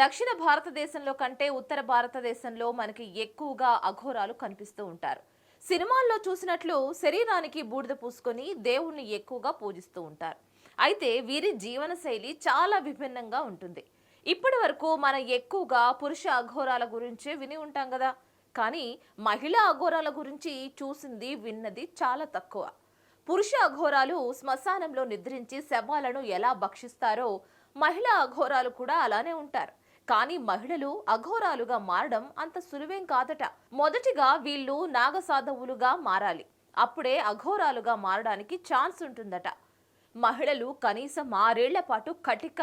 దక్షిణ భారతదేశంలో కంటే ఉత్తర భారతదేశంలో మనకి ఎక్కువగా అఘోరాలు కనిపిస్తూ ఉంటారు. సినిమాల్లో చూసినట్లు శరీరానికి బూడిద పూసుకొని దేవుణ్ణి ఎక్కువగా పూజిస్తూ ఉంటారు. అయితే వీరి జీవనశైలి చాలా విభిన్నంగా ఉంటుంది. ఇప్పటి వరకు మనం ఎక్కువగా పురుష అఘోరాల గురించే విని ఉంటాం కదా. కానీ మహిళా అఘోరాల గురించి చూసింది విన్నది చాలా తక్కువ. పురుష అఘోరాలు శ్మశానంలో నిద్రించి శవాలను ఎలా భక్షిస్తారో మహిళా అఘోరాలు కూడా అలానే ఉంటారు. కానీ మహిళలు అఘోరాలుగా మారడం అంత సులువేం కాదట. మొదటిగా వీళ్ళు నాగసాధవులుగా మారాలి. అప్పుడే అఘోరాలుగా మారడానికి ఛాన్స్ ఉంటుందట. మహిళలు కనీసం ఆరేళ్ళ పాటు కటిక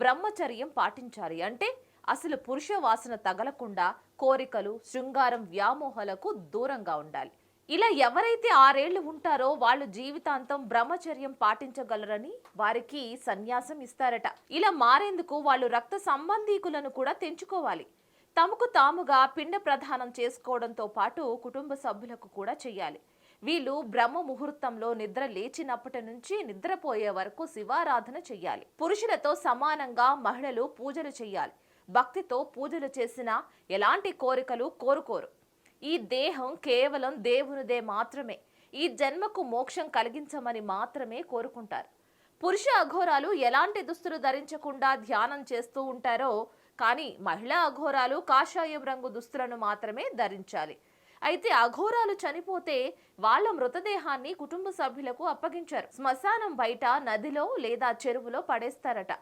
బ్రహ్మచర్యం పాటించాలి అంటే అసలు పురుష వాసన తగలకుండా కోరికలు శృంగారం వ్యామోహాలకు దూరంగా ఉండాలి. ఇలా ఎవరైతే ఆరేళ్ళు ఉంటారో వాళ్ళు జీవితాంతం బ్రహ్మచర్యం పాటించగలరని వారికి సన్యాసం ఇస్తారట. ఇలా మారేందుకు వాళ్ళు రక్త సంబంధీకులను కూడా తెంచుకోవాలి. తమకు తాముగా పిండ ప్రదానం చేసుకోవడంతో పాటు కుటుంబ సభ్యులకు కూడా చేయాలి వీళ్ళు బ్రహ్మ ముహూర్తంలో నిద్ర లేచినప్పటి నుంచి నిద్రపోయే వరకు శివారాధన చెయ్యాలి. పురుషులతో సమానంగా మహిళలు పూజలు చెయ్యాలి. భక్తితో పూజలు చేసిన ఎలాంటి కోరికలు కోరుకోరు. ఈ దేహం కేవలం దేవునిదే మాత్రమే. ఈ జన్మకు మోక్షం కలిగించమని మాత్రమే కోరుకుంటారు. పురుష అఘోరాలు ఎలాంటి దుస్తులు ధరించకుండా ధ్యానం చేస్తూ ఉంటారో కానీ మహిళా అఘోరాలు కాషాయం రంగు దుస్తులను మాత్రమే ధరించాలి. అయితే అఘోరాలు చనిపోతే వాళ్ళ మృతదేహాన్ని కుటుంబ సభ్యులకు అప్పగించారు. శ్మశానం బయట నదిలో లేదా చెరువులో పడేస్తారట.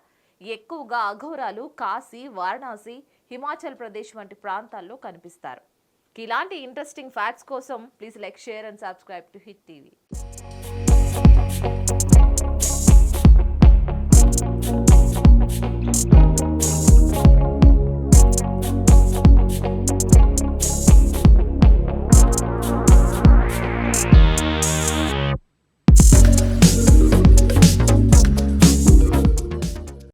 ఎక్కువగా అఘోరాలు కాశీ వారణాసి హిమాచల్ ప్రదేశ్ వంటి ప్రాంతాల్లో కనిపిస్తారు. ఇలాంటి ఇంట్రెస్టింగ్ ఫ్యాక్ట్స్ కోసం please like share and subscribe to hit TV